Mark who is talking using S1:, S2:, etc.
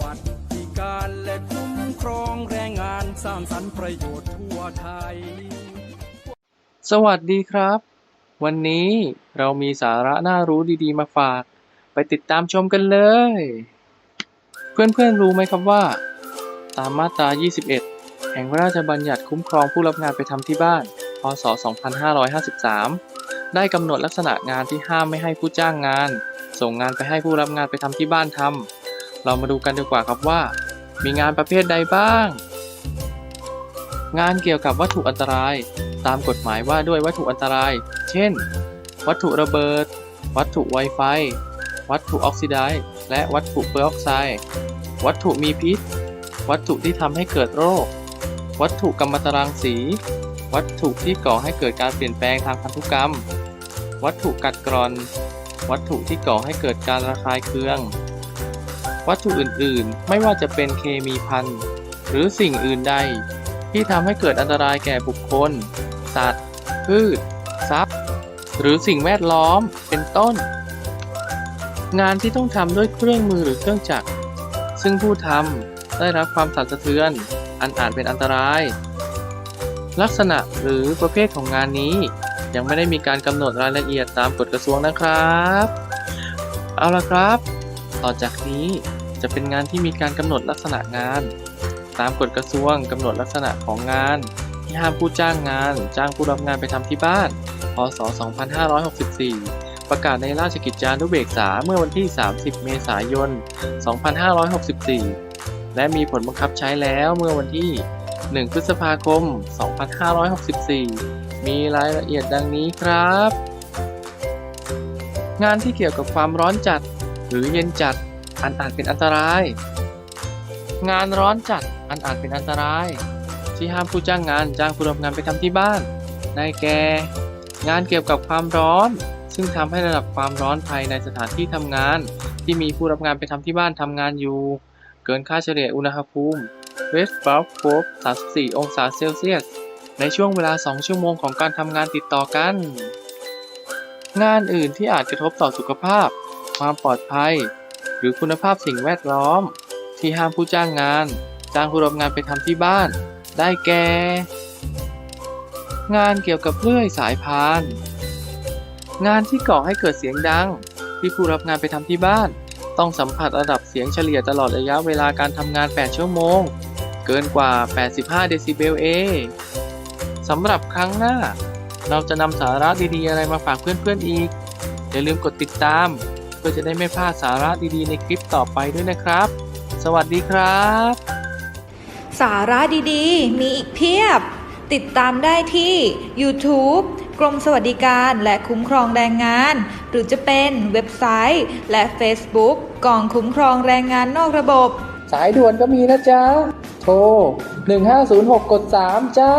S1: วัสดิการและคุ้มครองแรงงานสร้างสรรค์ประโยชน์ทั่วไทย
S2: สวัสดีครับ วันนี้เรามีสาระน่ารู้ดีๆมาฝาก ไปติดตามชมกันเลย เพื่อนๆรู้ไหมครับว่า ตามมาตรา 21 แห่งพระราชบัญญัติคุ้มครองผู้รับงานไปทำที่บ้าน พศ 2553 ได้กำหนดลักษณะงานที่ห้ามไม่ให้ผู้จ้างงาน ส่งงานไปให้ผู้รับงานไปทำที่บ้านทำ เรามาดูกันดีกว่าครับว่า มีงานประเภทใดบ้าง งานเกี่ยวกับวัตถุอันตราย ตามกฎหมายว่าด้วยวัตถุอันตราย เช่น วัตถุระเบิด วัตถุไวไฟ วัตถุออกซิไดซ์และวัตถุเปอร์ออกไซด์ วัตถุมีพิษ วัตถุที่ทำให้เกิดโรค วัตถุกรรมตรังสี วัตถุที่ก่อให้เกิดการเปลี่ยนแปลงทางพันธุกรรม วัตถุกัดกร่อน วัตถุที่ก่อให้เกิดการระคายเคือง วัตถุอื่นๆ ไม่ว่าจะเป็นเคมีพันหรือสิ่งอื่นใด ที่ทำให้เกิดอันตรายแก่บุคคล สัตว์ พืช ทรัพย์ หรือสิ่งแวดล้อมเป็นต้น งานที่ต้องทำด้วยเครื่องมือหรือเครื่องจักร ซึ่งผู้ทำได้รับความสั่นสะเทือน อันอาจเป็นอันตราย ลักษณะหรือประเภทของงานนี้ยังไม่ได้มีการกำหนดรายละเอียดตามกฎกระทรวงนะครับ เอาละครับ ต่อจากนี้จะเป็นงานที่มีการกำหนดลักษณะงาน ตามกฎกระทรวงกำหนดลักษณะของงาน ที่ห้ามผู้จ้างงาน จ้างผู้รับงานไปทำที่บ้าน พศ 2564 ประกาศในราชกิจจานุเบกษาเมื่อวันที่ 30 เมษายน 2564 และมีผลบังคับใช้แล้วเมื่อวันที่ 1 พฤษภาคม 2564 มีรายละเอียดดังนี้ครับ งานที่เกี่ยวกับความร้อนจัด หรือเย็นจัด อันอาจเป็นอันตราย งานร้อนจัด อันอาจเป็นอันตราย ที่ห้ามผู้จ้างงานจ้างผู้รับงานไปทำที่บ้านได้แก่ งานเกี่ยวกับความร้อน ซึ่งทำให้ระดับความร้อนภายในสถานที่ทำงาน ที่มีผู้รับงานไปทำที่บ้านทำงานอยู่ เกินค่าเฉลี่ยอุณหภูมิเวสต์บัฟโฟ34 องศาเซลเซียส ในช่วงเวลา 2 ชั่วโมงของการทำงานติดต่อกัน งานอื่นที่อาจกระทบต่อสุขภาพ ความปลอดภัย หรือคุณภาพสิ่งแวดล้อม ที่ห้ามผู้จ้างงาน จ้างผู้รับงานไปทำที่บ้าน ได้แก่ งานเกี่ยวกับเลื่อยสายพาน งานที่ก่อให้เกิดเสียงดัง ที่ผู้รับงานไปทำที่บ้าน ต้องสัมผัสระดับเสียงเฉลี่ยตลอดระยะเวลาการทำงาน 8 ชั่วโมง เกินกว่า 85 เดซิเบลเอสำหรับครั้งหน้า เราจะนำสาระดีๆอะไรมาฝากเพื่อนๆอีก อย่าลืมกดติดตาม พื่อจะได้ไม่พลาดสาระดีๆ ในคลิปต่อไปด้วยนะครับ สวัสดีครับ
S3: สาระดีๆ มีอีกเพียบ ติดตามได้ที่ YouTube กรมสวัสดิการและคุ้มครองแรงงาน หรือจะเป็นเว็บไซต์ และ Facebook กองคุ้มครองแรงงานนอกระบบ
S2: สายด่วนก็มีนะจ๊ะ โทร 1506 กด 3 จ้า